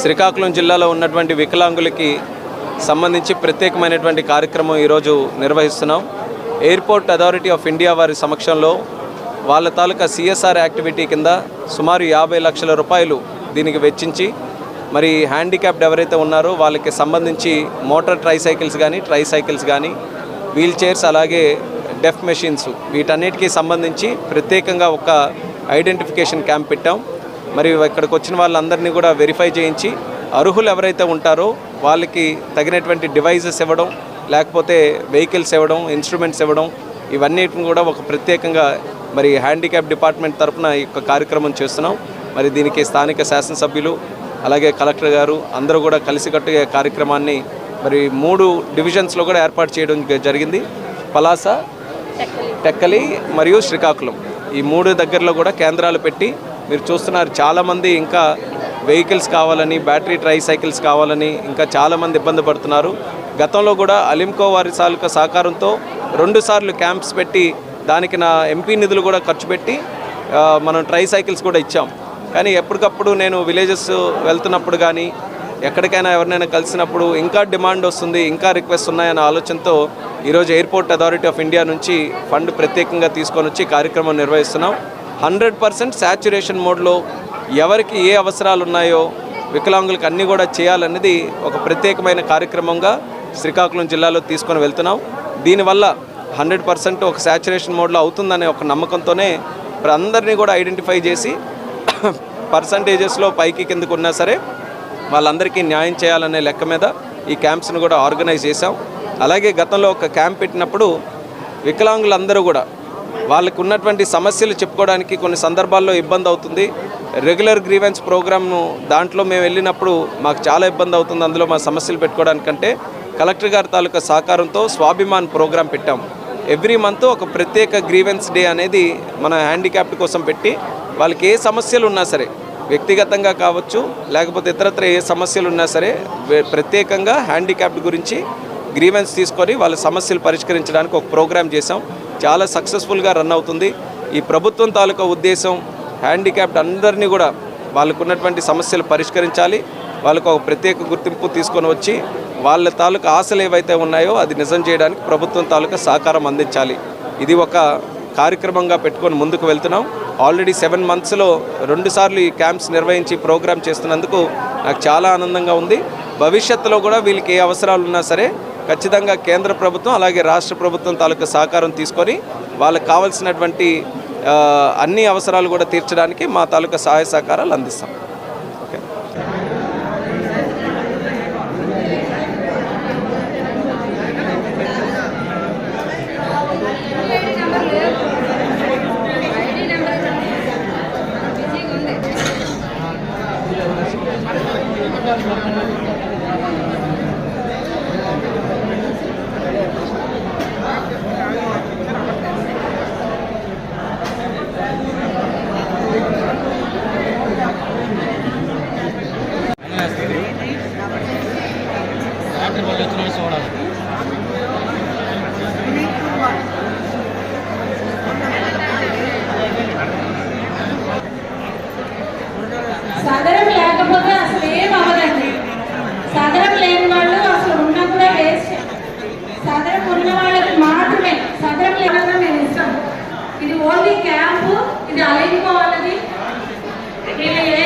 శ్రీకాకుళం జిల్లాలో ఉన్నటువంటి వికలాంగులకి సంబంధించి ప్రత్యేకమైనటువంటి కార్యక్రమం ఈరోజు నిర్వహిస్తున్నాం. ఎయిర్పోర్ట్ అథారిటీ ఆఫ్ ఇండియా వారి సమక్షంలో వాళ్ళ తాలూకా సిఎస్ఆర్ యాక్టివిటీ కింద సుమారు యాభై లక్షల రూపాయలు దీనికి వెచ్చించి మరి హ్యాండిక్యాప్డ్ ఎవరైతే ఉన్నారో వాళ్ళకి సంబంధించి మోటార్ ట్రైసైకిల్స్ కానీ ట్రైసైకిల్స్ కానీ వీల్ చైర్స్ అలాగే డెఫ్ మెషిన్స్ వీటన్నిటికీ సంబంధించి ప్రత్యేకంగా ఒక ఐడెంటిఫికేషన్ క్యాంప్ పెట్టాం. మరి ఇక్కడికి వచ్చిన వాళ్ళందరినీ కూడా వెరిఫై చేయించి అర్హులు ఎవరైతే ఉంటారో వాళ్ళకి తగినటువంటి డివైజెస్ ఇవ్వడం లేకపోతే వెహికల్స్ ఇవ్వడం ఇన్స్ట్రుమెంట్స్ ఇవ్వడం ఇవన్నిటిని కూడా ఒక ప్రత్యేకంగా మరి హ్యాండిక్యాప్ డిపార్ట్మెంట్ తరఫున ఈ యొక్క కార్యక్రమం చేస్తున్నాం. మరి దీనికి స్థానిక శాసనసభ్యులు అలాగే కలెక్టర్ గారు అందరూ కూడా కలిసికట్టుగా కార్యక్రమాన్ని మరి మూడు డివిజన్స్లో కూడా ఏర్పాటు చేయడం జరిగింది. పలాస టెక్కలి మరియు శ్రీకాకుళం. ఈ మూడు దగ్గరలో కూడా కేంద్రాలు పెట్టి మీరు చూస్తున్నారు చాలామంది ఇంకా వెహికల్స్ కావాలని బ్యాటరీ ట్రై సైకిల్స్ కావాలని ఇంకా చాలామంది ఇబ్బంది పడుతున్నారు. గతంలో కూడా అలింకో వారి సాలుక సహకారంతో రెండుసార్లు క్యాంప్స్ పెట్టి దానికి నా ఎంపీ నిధులు కూడా ఖర్చు పెట్టి మనం ట్రై సైకిల్స్ కూడా ఇచ్చాం. కానీ ఎప్పటికప్పుడు నేను విలేజెస్ వెళ్తున్నప్పుడు కానీ ఎక్కడికైనా ఎవరినైనా కలిసినప్పుడు ఇంకా డిమాండ్ వస్తుంది ఇంకా రిక్వెస్ట్ ఉన్నాయన్న ఆలోచనతో ఈరోజు ఎయిర్పోర్ట్ అథారిటీ ఆఫ్ ఇండియా నుంచి ఫండ్ ప్రత్యేకంగా తీసుకొని వచ్చి కార్యక్రమం నిర్వహిస్తున్నాం. హండ్రెడ్ పర్సెంట్ శాచురేషన్ మోడ్లో ఎవరికి ఏ అవసరాలు ఉన్నాయో వికలాంగులకు అన్నీ కూడా చేయాలన్నది ఒక ప్రత్యేకమైన కార్యక్రమంగా శ్రీకాకుళం జిల్లాలో తీసుకొని వెళ్తున్నాం. దీనివల్ల హండ్రెడ్ పర్సెంట్ ఒక శాచురేషన్ మోడ్లో అవుతుందనే ఒక నమ్మకంతోనే ఇప్పుడు అందరినీ కూడా ఐడెంటిఫై చేసి పర్సంటేజెస్లో పైకి కిందకు ఉన్నా సరే వాళ్ళందరికీ న్యాయం చేయాలనే లెక్క మీద ఈ క్యాంప్స్ను కూడా ఆర్గనైజ్ చేశాం. అలాగే గతంలో ఒక క్యాంప్ పెట్టినప్పుడు వికలాంగులందరూ కూడా వాళ్ళకు ఉన్నటువంటి సమస్యలు చెప్పుకోవడానికి కొన్ని సందర్భాల్లో ఇబ్బంది అవుతుంది. రెగ్యులర్ గ్రీవెన్స్ ప్రోగ్రామ్ను దాంట్లో మేము వెళ్ళినప్పుడు మాకు చాలా ఇబ్బంది అవుతుంది. అందులో మా సమస్యలు పెట్టుకోవడానికంటే కలెక్టర్ గారి తాలూకా సహకారంతో స్వాభిమాన్ ప్రోగ్రాం పెట్టాం. ఎవ్రీ మంత్ ఒక ప్రత్యేక గ్రీవెన్స్ డే అనేది మన హ్యాండిక్యాప్డ్ కోసం పెట్టి వాళ్ళకి ఏ సమస్యలు ఉన్నా సరే వ్యక్తిగతంగా కావచ్చు లేకపోతే ఇతరత్ర ఏ సమస్యలు ఉన్నా సరే ప్రత్యేకంగా హ్యాండిక్యాప్డ్ గురించి గ్రీవెన్స్ తీసుకొని వాళ్ళ సమస్యలు పరిష్కరించడానికి ఒక ప్రోగ్రామ్ చేసాం చాలా సక్సెస్ఫుల్గా రన్ అవుతుంది. ఈ ప్రభుత్వం తాలూకా ఉద్దేశం హ్యాండిక్యాప్డ్ అందరినీ కూడా వాళ్ళకు ఉన్నటువంటి సమస్యలు పరిష్కరించాలి. వాళ్ళకు ఒక ప్రత్యేక గుర్తింపు తీసుకొని వచ్చి వాళ్ళ తాలూకా ఆశలు ఏవైతే ఉన్నాయో అది నిజం చేయడానికి ప్రభుత్వం తాలూకా సహకారం అందించాలి. ఇది ఒక కార్యక్రమంగా పెట్టుకొని ముందుకు వెళ్తున్నాం. ఆల్రెడీ సెవెన్ మంత్స్లో రెండుసార్లు ఈ క్యాంప్స్ నిర్వహించి ప్రోగ్రామ్ చేస్తున్నందుకు నాకు చాలా ఆనందంగా ఉంది. భవిష్యత్తులో కూడా వీళ్ళకి ఏ అవసరాలు ఉన్నా సరే ఖచ్చితంగా కేంద్ర ప్రభుత్వం అలాగే రాష్ట్ర ప్రభుత్వం తాలూకా సహకారం తీసుకొని వాళ్ళకి కావాల్సినటువంటి అన్ని అవసరాలు కూడా తీర్చడానికి మా తాలూకా సహాయ సహకారాలు అందిస్తాం. ఓన్లీ క్యాంపు ఇది అలైన్కో అన్నది వీళ్ళు ఏ